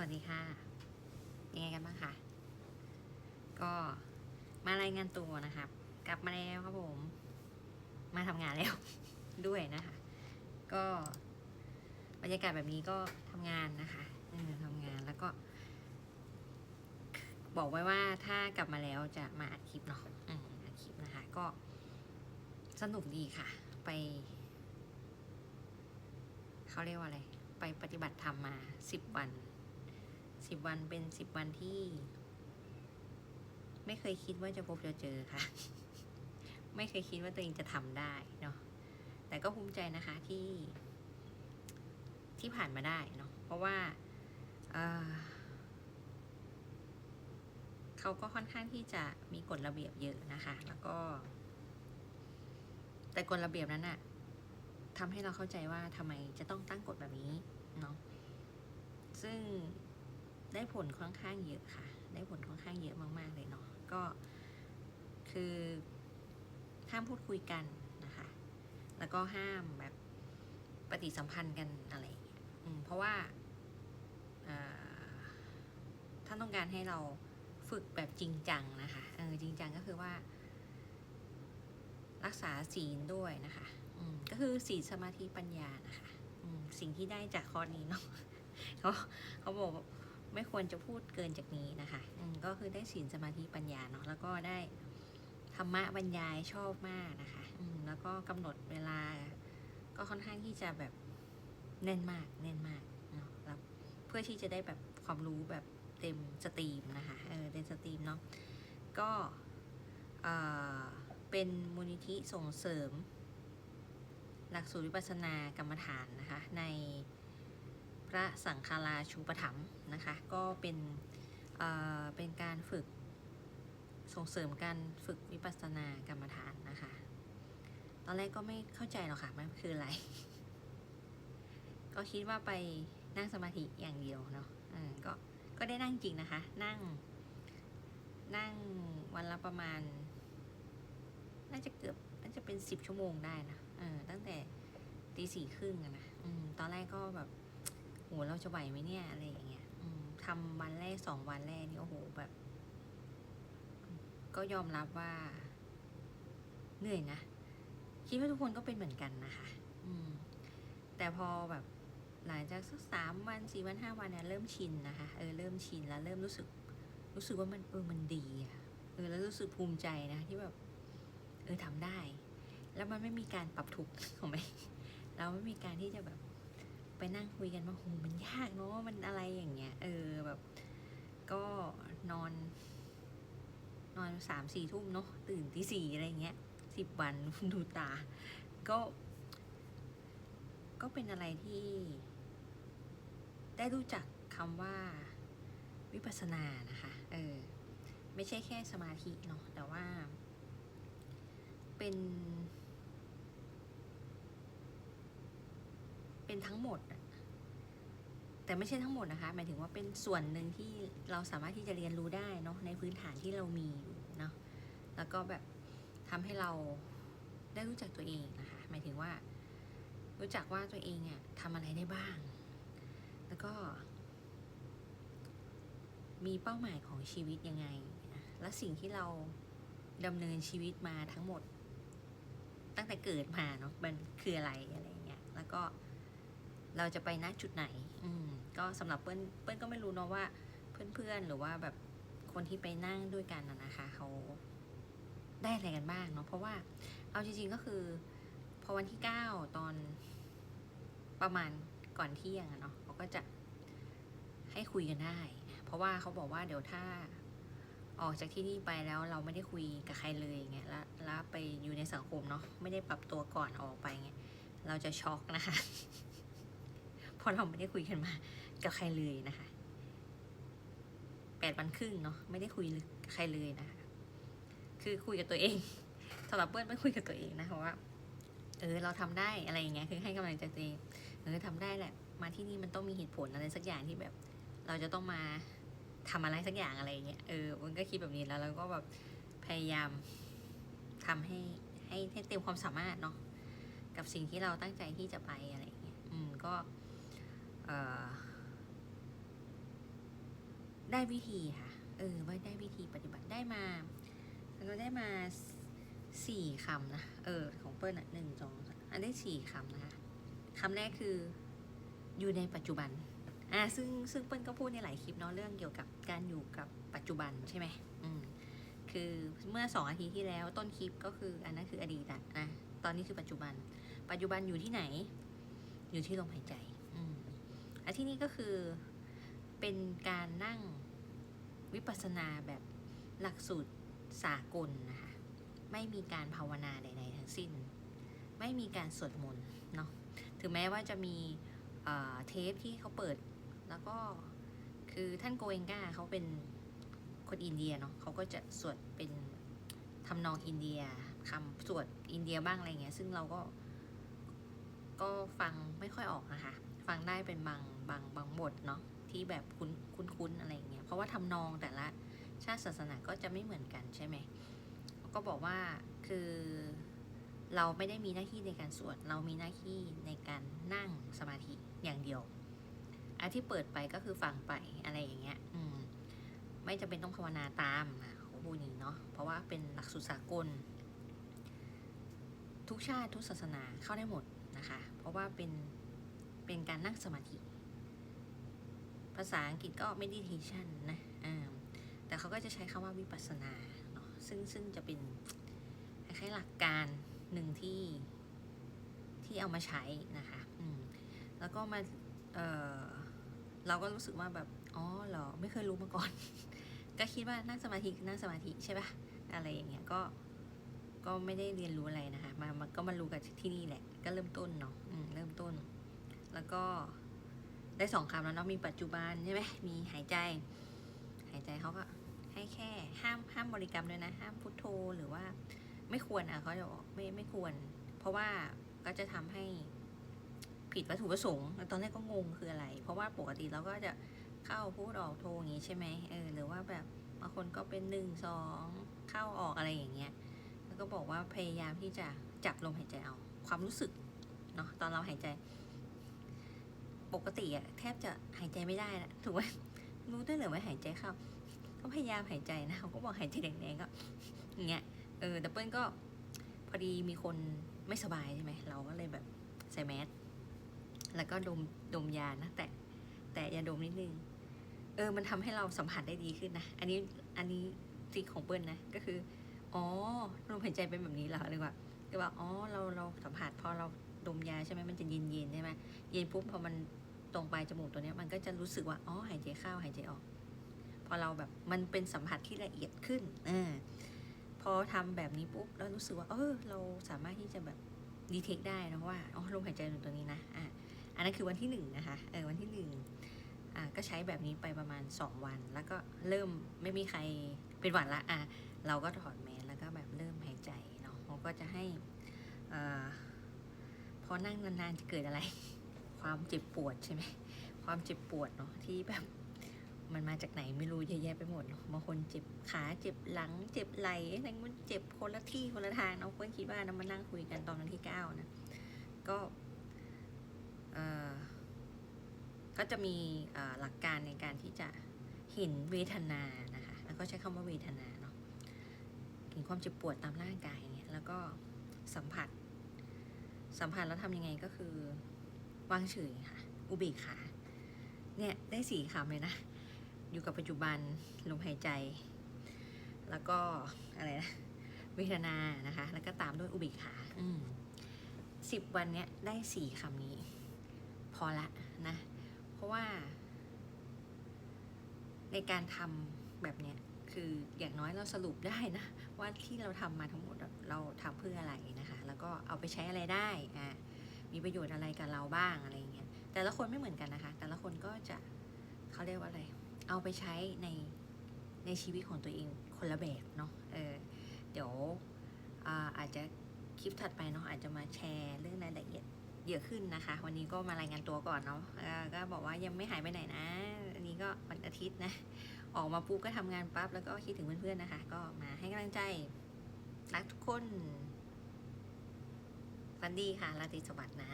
วัสดีค่ะ ยังไงกันบ้างคะก็มารายงานตัวนะครับ กลับมาแล้วครับผม มาทำงานแล้วด้วยนะคะ ก็บรรยากาศแบบนี้ก็ทำงานนะคะเออทำงานแล้วก็ บอกไว้ว่าถ้ากลับมาแล้วจะมาอัดคลิปเนาะอัดคลิปนะคะ ก็สนุกดีค่ะ ไปเขาเรียกว่าอะไรไปปฏิบัติธรรมมาสิบวัน สิบวันเป็นสิบวันที่ ไม่เคยคิดว่าจะพบจะเจอค่ะ ไม่เคยคิดว่าตัวเองจะทำได้เนาะแต่ก็ภูมิใจนะคะที่ ที่ผ่านมาได้เนาะเพราะว่าเเขาก็ค่อนข้างที่จะมีกฎระเบียบเยอะนะคะ แล้วก็ แต่กฎระเบียบนั้นอะทำให้เราเข้าใจว่าทำไมจะต้องตั้งกฎแบบนี้เนาะซึ่ง ได้ผลค่อนข้างเยอะค่ะ ได้ผลค่อนข้างเยอะมากๆเลยเนาะก็คือห้ามพูดคุยกันนะคะ แล้วก็ห้ามแบบปฏิสัมพันธ์กันอะไรอย่างเงี้ยเพราะว่าท่านต้องการให้เราฝึกแบบจริงจังนะคะเออจริงจังก็คือว่า รักษาศีลด้วยนะคะ อืมก็คือศีลสมาธิปัญญานะคะ อืมสิ่งที่ได้จากคอร์สนี้เนาะเขาเขาบอก ไม่ควรจะพูดเกินจากนี้นะคะอืมก็คือได้ศีลสมาธิปัญญาเนาะแล้วก็ได้ธรรมะบรรยายชอบมากนะคะอืมแล้วก็กำหนดเวลา ก็ค่อนข้างที่จะแบบแน่นมากแน่นมากเนาะแล้วเพื่อที่จะได้แบบความรู้แบบเต็มสตรีมนะคะเออเต็มสตรีมเนาะก็เอ่อเป็นมูลนิธิส่งเสริม หลักสูตรวิปัสสนากรรมฐานนะคะใน พระสังฆราชูปถัมภ์นะคะ ก็เป็นเเป็นการฝึกส่งเสริมการฝึกวิปัสสนากรรมฐานนะคะ ตอนแรกก็ไม่เข้าใจหรอกค่ะ มันคืออะไร ก็คิดว่าไปนั่งสมาธิอย่างเดียวเนาะก็ก็ได้นั่งจริงนะคะ นั่ง นั่งวันละประมาณ น่าจะเกือบน่าจะเป็นสิบชั่วโมงได้นะเออตั้งแต่ตีสี่ครึ่งนะอืมตอนแรกก็แบบ โหเราจะไหวไหมเนี่ยอะไรอย่างเงี้ยทำวันแรกสองวันแรกนี่โอ้โหแบบ ก็ยอมรับว่า เหนื่อยนะคิดว่าทุกคนก็เป็นเหมือนกันนะคะ อืม แต่พอแบบหลังจากสักสามวันสี่วันห้าวันเนี่ยเริ่มชินนะคะ เออเริ่มชินแล้วเริ่มรู้สึก รู้สึกว่ามันเออมันดีอะเออแล้วรู้สึกภูมิใจนะที่แบบเออทำได้ แล้วมันไม่มีการปรับทุกข์ถูกไหมเราไม่มีการที่จะแบบ ไปนั่งคุยกันว่าโหมันยากเนาะมันอะไรอย่างเงี้ย เออแบบ ก็นอน นอนสามสี่ทุ่มเนาะตื่นตีสี่อะไรเงี้ยสิบวันดูตา ก็ ก็เป็นอะไรที่ ได้รู้จักคำว่าวิปัสสนานะคะ เออ ไม่ใช่แค่สมาธิเนาะแต่ว่า เป็น เป็นทั้งหมด แต่ไม่ใช่ทั้งหมดนะคะ หมายถึงว่าเป็นส่วนหนึ่งที่เราสามารถที่จะเรียนรู้ได้เนาะในพื้นฐานที่เรามีอยู่เนาะแล้วก็แบบทำให้เราได้รู้จักตัวเองนะคะ หมายถึงว่า รู้จักว่าตัวเองอะทำอะไรได้บ้าง แล้วก็ มีเป้าหมายของชีวิตยังไง และสิ่งที่เราดำเนินชีวิตมาทั้งหมด ตั้งแต่เกิดมาเนาะมันคืออะไรอะไรเงี้ย แล้วก็ เราจะไปณจุดไหน อืมก็สำหรับเปิ้ลเปิ้ลก็ไม่รู้เนาะว่าเพื่อนๆหรือว่าแบบคนที่ไปนั่งด้วยกันนะคะเขาได้อะไรกันบ้างเนาะเพราะว่าเอาจริงๆก็คือ พอวันที่เก้าตอนประมาณก่อนเที่ยงอะเนาะเขาก็จะให้คุยกันได้ เพราะว่าเขาบอกว่าเดี๋ยวถ้าออกจากที่นี่ไปแล้วเราไม่ได้คุยกับใครเลยอย่างเงี้ยแล้วแล้วไปอยู่ในสังคมเนาะไม่ได้ปรับตัวก่อนออกไปเงี้ยเราจะช็อกนะคะ ราะเราไม่ได้คุยกันมากับใครเลยนะคะแปดวันครึ่งเนาะไม่ได้คุยกับใครเลยนะคะคือคุยกับตัวเองสำหรับเปิ้ลไม่คุยกับตัวเองนะเพราะว่าเออเราทำได้อะไรอย่างเงี้ยคือให้กำลังใจตัวเองเออทำได้แหละมาที่นี่มันต้องมีเหตุผลอะไรสักอย่างที่แบบ เราจะต้องมาทำอะไรสักอย่างอะไรอย่างเงี้ยเออมันก็คิดแบบนี้แล้วแล้วก็แบบพยายามทำให้ให้ให้เต็มความสามารถเนาะกับสิ่งที่เราตั้งใจที่จะไปอะไรอย่างเงี้ยอืมก็ ได้วิธีค่ะ เออว่าได้วิธีปฏิบัติได้มาเราได้มาสี่คำนะ เออ ของเปิ้ลอะหนึ่งสองอันได้สี่คำนะคะคำแรกคืออยู่ในปัจจุบัน อ่า ซึ่งซึ่งเปิ้ลก็พูดในหลายคลิปเนาะเรื่องเกี่ยวกับการอยู่กับปัจจุบันใช่ไหมอืมคือเมื่อสองอาทิตย์ที่แล้วต้นคลิปก็คืออันนั้นคืออดีตนะ ตอนนี้คือปัจจุบัน ปัจจุบันอยู่ที่ไหน อยู่ที่ลมหายใจ อันที่นี้ก็คือเป็นการนั่งวิปัสสนาแบบหลักสูตรสากลนะคะ ไม่มีการภาวนาใดๆทั้งสิ้น ไม่มีการสวดมนต์เนาะ ถึงแม้ว่าจะมีเเทปที่เขาเปิด แล้วก็คือท่านโกเอนกาเขาเป็นคนอินเดียเนาะเขาก็จะสวดเป็นทำนองอินเดียคำสวดอินเดียบ้างอะไรเงี้ย ซึ่งเราก็ก็ฟังไม่ค่อยออกนะคะ ฟังได้เป็นบางบางบางบทเนาะที่แบบคุ้นคุ้นคุ้นอะไรเงี้ยเพราะว่าทำนองแต่ละชาติศาสนาก็จะไม่เหมือนกันใช่ไหมก็บอกว่าคือเราไม่ได้มีหน้าที่ในการสวดเรามีหน้าที่ในการนั่งสมาธิอย่างเดียวอันที่เปิดไปก็คือฟังไปอะไรอย่างเงี้ย อืม ไม่จำเป็นต้องภาวนาตามขอย่างนี้เนาะเพราะว่าเป็นหลักสูตรสากล ทุกชาติทุกศาสนาเข้าได้หมดนะคะ เพราะว่าเป็น เป็นการนั่งสมาธิ ภาษาอังกฤษก็ meditation นะแต่เขาก็จะใช้คำว่าวิปัสสนาเนาะซึ่งซึ่งจะเป็นคล้ายๆหลักการหนึ่งที่ที่เอามาใช้นะคะอืมแล้วก็มาเออเราก็รู้สึกว่าแบบ อ๋อเหรอ ไม่เคยรู้มาก่อน ก็คิดว่านั่งสมาธิคือนั่งสมาธิใช่ปะอะไรอย่างเงี้ย ก็ ก็ไม่ได้เรียนรู้อะไรนะคะมามา ก็มารู้กันที่นี่แหละ ก็เริ่มต้นเนาะเริ่มต้น แล้วก็ได้สองคำแล้วเนาะมีปัจจุบันใช่ไหมมีหายใจ หายใจเขาก็ให้แค่ห้ามห้ามบริกรรมด้วยนะ ห้ามพุทโธหรือว่าไม่ควรอะเขาจะบอกไม่ไม่ควร เพราะว่าก็จะทำให้ผิดวัตถุประสงค์ตอนแรกก็งงคืออะไร เพราะว่าปกติเราก็จะเข้าพูดออกโทอย่างงี้ใช่ไหมเออหรือว่าแบบบางคนก็เป็นหนึ่งสองเข้าออกอะไรอย่างเงี้ยแล้วก็บอกว่าพยายามที่จะจับลมหายใจเอาความรู้สึกเนาะตอนเราหายใจ ปกติอะแทบจะหายใจไม่ได้นะถูกไหมรู้ด้เลยว่าหายใจเข้าก็พยายามหายใจนะเขาก็บอกหายใจแรงๆก็อย่างเงี้ยเออแต่เปิ้ลก็พอดีมีคนไม่สบายใช่ไหมเราก็เลยแบบใส่แมสแล้วก็ดมดมยานะแต่แต่ยาดมนิดนึง เออ มันทำให้เราสัมผัสได้ดีขึ้นนะ อันนี้อันนี้ทริคของเปิ้ลนะก็คืออ๋อลมหายใจเป็นแบบนี้เหรอเลยว่าก็ว่าอ๋อเราเราสัมผัสพอเรา ดมยาใช่ไหมมันจะเย็นเย็นๆใช่ไหมเย็นปุ๊บพอมันตรงปลายจมูกตัวนี้มันก็จะรู้สึกว่าอ๋อหายใจเข้าหายใจออก พอเราแบบมันเป็นสัมผัสที่ละเอียดขึ้นเออพอทำแบบนี้ปุ๊บแล้วรู้สึกว่า เออ เราสามารถที่จะแบบดีเทคได้นะว่าอ๋อลมหายใจอยู่ตัวนี้นะอะอันนั้นคือวันที่หนึ่งนะคะเออวันที่หนึ่งอะก็ใช้แบบนี้ไปประมาณสองวัน แล้วก็เริ่มไม่มีใครเป็นหวัดละอะเราก็ถอดแมสแล้วก็แบบเริ่มหายใจเนาะเขาก็จะให้ พอนั่งนานๆจะเกิดอะไร ความเจ็บปวดใช่ไหมความเจ็บปวดเนาะที่แบบมันมาจากไหนไม่รู้เยอะแยะไปหมดเนาะบางคนเจ็บขาเจ็บหลัง เจ็บไหล่อะไรมันเจ็บคนละที่คนละทางเนาะเพื่อนคิดว่านะมานั่งคุยกันตอนวันที่เก้านะก็เอ่อก็จะมีหลักการในการที่จะเห็นเวทนานะคะแล้วก็ใช้คำว่าเวทนาเนาะเห็นความเจ็บปวดตามร่างกายอย่างเงี้ยแล้วก็สัมผัส สัมผัสแล้วทำยังไงก็คือวางเฉยค่ะ อุเบกขาเนี่ยได้สี่คำเลยนะ อยู่กับปัจจุบันลมหายใจ แล้วก็อะไรนะเวทนานะคะ แล้วก็ตามด้วยอุเบกขาสิบวันเนี้ยได้สี่คำนี้ พอละนะ เพราะว่า ในการทำแบบเนี้ย คืออย่างน้อยเราสรุปได้นะ ว่าที่เราทำมาทั้งหมดเราทำเพื่ออะไรนะคะ แล้วก็เอาไปใช้อะไรได้อ่ามีประโยชน์อะไรกับเราบ้างอะไรอย่างเงี้ยแต่ละคนไม่เหมือนกันนะคะ แต่ละคนก็จะเขาเรียกว่าอะไร เอาไปใช้ในในชีวิตของตัวเองคนละแบบเนาะเออเดี๋ยวอาอาจจะคลิปถัดไปเนาะอาจจะมาแชร์เรื่องรายละเอียดเยอะขึ้นนะคะ วันนี้ก็มารายงานตัวก่อนเนาะก็บอกว่ายังไม่หายไปไหนนะ อันนี้ก็วันอาทิตย์นะ ออกมาปุ๊บก็ทำงานปั๊บแล้วก็คิดถึงเพื่อนๆนะคะ ก็มาให้กำลังใจรักทุกคนฟันดีค่ะราตรีสวัสดิ์นะ